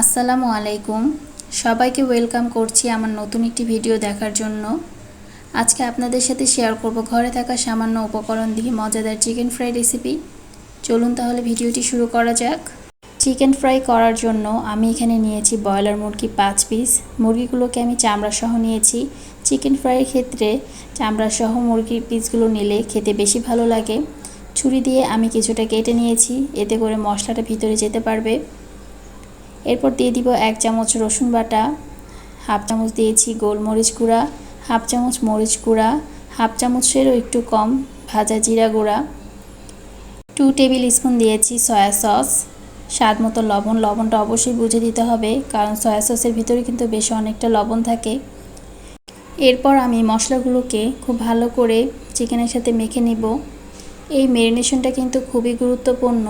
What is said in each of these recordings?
আসসালামু আলাইকুম। সবাইকে ওয়েলকাম করছি আমার নতুন একটি ভিডিও দেখার জন্য। আজকে আপনাদের সাথে শেয়ার করব ঘরে থাকা সামান্য উপকরণ দিয়ে মজাদার চিকেন ফ্রাই রেসিপি। চলুন তাহলে ভিডিওটি শুরু করা যাক। চিকেন ফ্রাই করার জন্য আমি এখানে নিয়েছি ব্রয়লার মুরগি পাঁচ পিস। মুরগিগুলোকে আমি চামড়া সহ নিয়েছি। চিকেন ফ্রাইয়ের ক্ষেত্রে চামড়া সহ মুরগির পিসগুলো নিলে খেতে বেশি ভালো লাগে। ছুরি দিয়ে আমি কিছুটা কেটে নিয়েছি। এতে করে মশলাটা ভিতরে যেতে পারবে। এরপর দিয়ে দিব এক চামচ রসুন বাটা, হাফ চামচ দিয়েছি গোলমরিচ গুঁড়া, হাফ চামচ মরিচ গুঁড়া, হাফ চামচেরও একটু কম ভাজা জিরা গুঁড়া টু টেবিল স্পুন দিয়েছি সয়া সস স্বাদ মতো লবণ। লবণটা অবশ্যই বুঝে দিতে হবে, কারণ সয়া সসের ভিতরে কিন্তু বেশ অনেকটা লবণ থাকে। এরপর আমি মশলাগুলোকে খুব ভালো করে চিকেনের সাথে মেখে নিব। এই ম্যারিনেশনটা কিন্তু খুবই গুরুত্বপূর্ণ।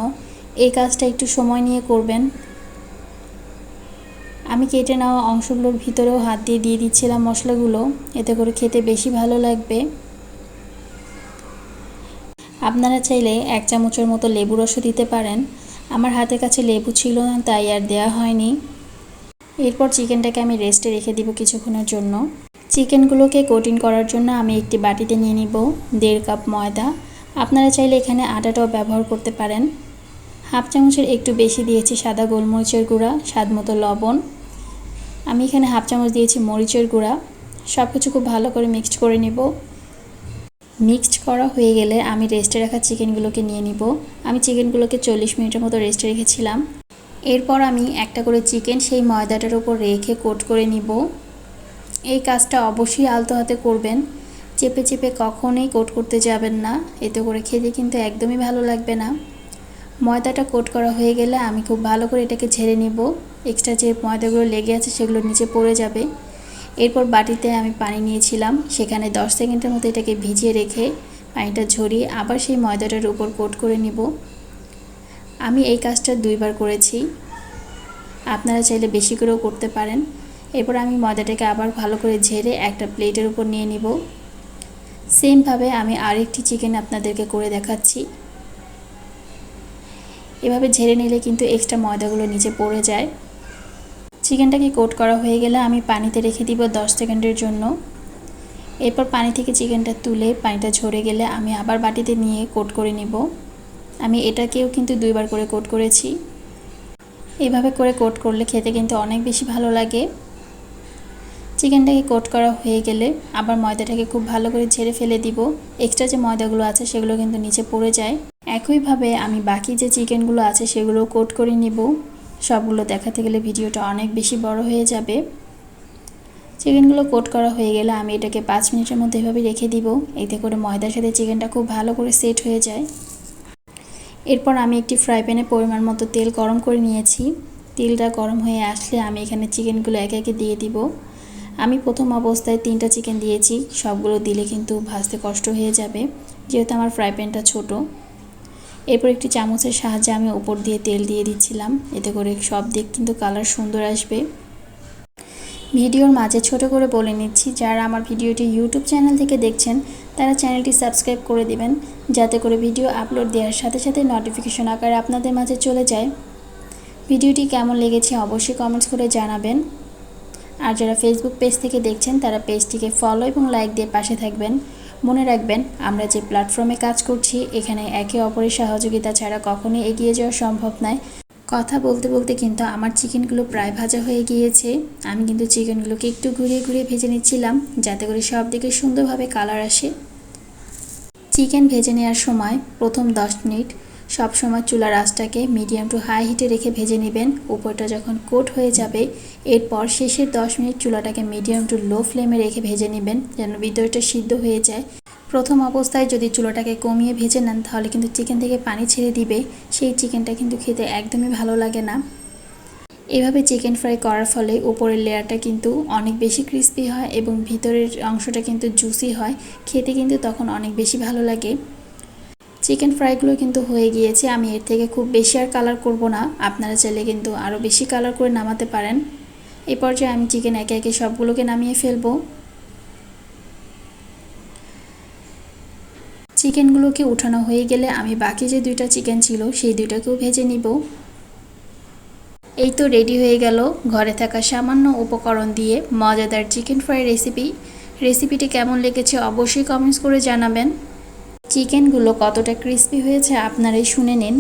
এই কাজটা একটু সময় নিয়ে করবেন। আমি কেটে নেওয়া অংশগুলোর ভিতরেও হাত দিয়ে দিয়ে দিচ্ছিলাম মশলাগুলো, এতে করে খেতে বেশি ভালো লাগবে। আপনারা চাইলে এক চামচের মতো লেবু রসও দিতে পারেন। আমার হাতের কাছে লেবু ছিল না, তাই আর দেওয়া হয়নি। এরপর চিকেনটাকে আমি রেস্টে রেখে দিব কিছুক্ষণের জন্য। চিকেনগুলোকে কোটিং করার জন্য আমি একটি বাটিতে নিয়ে নিব দেড় কাপ ময়দা। আপনারা চাইলে এখানে আটাটাও ব্যবহার করতে পারেন। হাফ চামচের একটু বেশি দিয়েছি সাদা গোলমরিচের গুঁড়া, স্বাদ মতো লবণ। আমি এখানে হাফ চামচ দিয়েছি মরিচের গুঁড়া। সব কিছু খুব ভালো করে মিক্সড করে নিব। মিক্সড করা হয়ে গেলে আমি রেস্টে রাখা চিকেনগুলোকে নিয়ে নিব। আমি চিকেনগুলোকে চল্লিশ মিনিটের মতো রেস্টে রেখেছিলাম। এরপর আমি একটা করে চিকেন সেই ময়দাটার উপর রেখে কোট করে নিব। এই কাজটা অবশ্যই আলতো হাতে করবেন। চেপে চেপে কখনোই কোট করতে যাবেন না। এতে করে খেতে কিন্তু একদমই ভালো লাগবে না। ময়দাটা কোট করা হয়ে গেলে আমি খুব ভালো করে এটাকে ঝেড়ে নিব। এক্সট্রা যে ময়দাগুলো লেগে আছে সেগুলো নিচে পড়ে যাবে। এরপর বাটিতে আমি পানি নিয়েছিলাম। সেখানে 10 সেকেন্ডের মতো এটাকে ভিজিয়ে রেখে পানিটা ঝরিয়ে আবার সেই ময়দাটার উপর কোট করে নিব। আমি এই কাজটা দুইবার করেছি। আপনারা চাইলে বেশি করেও করতে পারেন। এরপর আমি ময়দাটাকে আবার ভালো করে ঝেড়ে একটা প্লেটের উপর নিয়ে নিব। সেমভাবে আমি আরেকটি চিকেন আপনাদেরকে করে দেখাচ্ছি। এভাবে ঝেড়ে নিলে কিন্তু এক্সট্রা ময়দাগুলো নিচে পড়ে যায়। চিকেনটাকে কোট করা হয়ে গেলে আমি পানিতে রেখে দিব 10 সেকেন্ডের জন্য। এরপর পানি থেকে চিকেনটা তুলে পানিটা ঝরে গেলে আমি আবার বাটিতে নিয়ে কোট করে নিব। আমি এটাকেও কিন্তু দুইবার করে কোট করেছি। এভাবে করে কোট করলে খেতে কিন্তু অনেক বেশি ভালো লাগে। চিকেনটাকে কোট করা হয়ে গেলে আবার ময়দাটাকে খুব ভালো করে ঝেড়ে ফেলে দিব। এক্সট্রা যে ময়দাগুলো আছে সেগুলো কিন্তু নিচে পড়ে যায়। একইভাবে আমি বাকি যে চিকেনগুলো আছে সেগুলো কোট করে নিব। সবগুলো দেখাতে গেলে ভিডিওটা অনেক বেশি বড় হয়ে যাবে। চিকেনগুলো কোট করা হয়ে গেলে আমি এটাকে পাঁচ মিনিটের মধ্যে এভাবে রেখে দিব। এতে করে ময়দার সাথে চিকেনটা খুব ভালো করে সেট হয়ে যায়। এরপর আমি একটি ফ্রাই প্যানে পরিমাণ মতো তেল গরম করে নিয়েছি। তেলটা গরম হয়ে আসলে আমি এখানে চিকেনগুলো একে একে দিয়ে দিব। আমি প্রথম অবস্থায় তিনটা চিকেন দিয়েছি। সবগুলো দিলে কিন্তু ভাজতে কষ্ট হয়ে যাবে। যেহেতু আমার ফ্রাই প্যানটা ছোটো। এরপর একটি চামচের সাহায্যে আমি উপর দিয়ে তেল দিয়ে দিচ্ছিলাম। এতে করে সব দিক কিন্তু কালার সুন্দর আসবে। ভিডিওর মাঝে ছোট করে বলে নিচ্ছি, যারা আমার ভিডিওটি ইউটিউব চ্যানেল থেকে দেখছেন, তারা চ্যানেলটি সাবস্ক্রাইব করে দিবেন। যাতে করে ভিডিও আপলোড দেওয়ার সাথে সাথে নোটিফিকেশন আকারে আপনাদের মাঝে চলে যায়। ভিডিওটি কেমন লেগেছে অবশ্যই কমেন্টস করে জানাবেন। আর যারা ফেসবুক পেজ থেকে দেখছেন, তারা পেজটিকে ফলো এবং লাইক দিয়ে পাশে থাকবেন। মনে রাখবেন, আমরা যে প্ল্যাটফর্মে কাজ করছি, এখানে একে অপরের সহযোগিতা ছাড়া কখনোই এগিয়ে যাওয়া সম্ভব নয়। কথা বলতে বলতে কিন্তু আমার চিকেনগুলো প্রায় ভাজা হয়ে গিয়েছে। আমি কিন্তু চিকেনগুলোকে একটু ঘুরিয়ে ঘুরিয়ে ভেজে নিচ্ছিলাম, যাতে করে সব দিকে সুন্দরভাবে কালার আসে। চিকেন ভেজে নেওয়ার সময় প্রথম দশ মিনিট সব সময় চুলার আঁচটাকে মিডিয়াম টু হাই হিটে রেখে ভেজে নেবেন। উপরটা যখন কোট হয়ে যাবে, এরপর শেষের দশ মিনিট চুলাটাকে মিডিয়াম টু লো ফ্লেমে রেখে ভেজে নেবেন, যেন ভিতরটা সিদ্ধ হয়ে যায়। প্রথম অবস্থায় যদি চুলাটাকে কমিয়ে ভেজে নেন, তাহলে কিন্তু চিকেন থেকে পানি ছেড়ে দিবে। সেই চিকেনটা কিন্তু খেতে একদমই ভালো লাগে না। এভাবে চিকেন ফ্রাই করার ফলে উপরের লেয়ারটা কিন্তু অনেক বেশি ক্রিস্পি হয় এবং ভিতরের অংশটা কিন্তু জুসি হয়। খেতে কিন্তু তখন অনেক বেশি ভালো লাগে। চিকেন ফ্রাইগুলো কিন্তু হয়ে গিয়েছে। আমি এর থেকে খুব বেশি আর কালার করব না। আপনারা চাইলে কিন্তু আরও বেশি কালার করে নামাতে পারেন। এই পর্যায়ে আমি চিকেন একে একে সবগুলোকে নামিয়ে ফেলব। চিকেনগুলোকে উঠানো হয়ে গেলে আমি বাকি যে দুইটা চিকেন ছিল, সেই দুইটাকেও ভেজে নিব। এই তো রেডি হয়ে গেল ঘরে থাকা সামান্য উপকরণ দিয়ে মজাদার চিকেন ফ্রাই রেসিপি রেসিপিটি কেমন লেগেছে অবশ্যই কমেন্টস করে জানাবেন। চিকেনগুলো কতটা ক্রিস্পি হয়েছে আপনারাই শুনে নিন।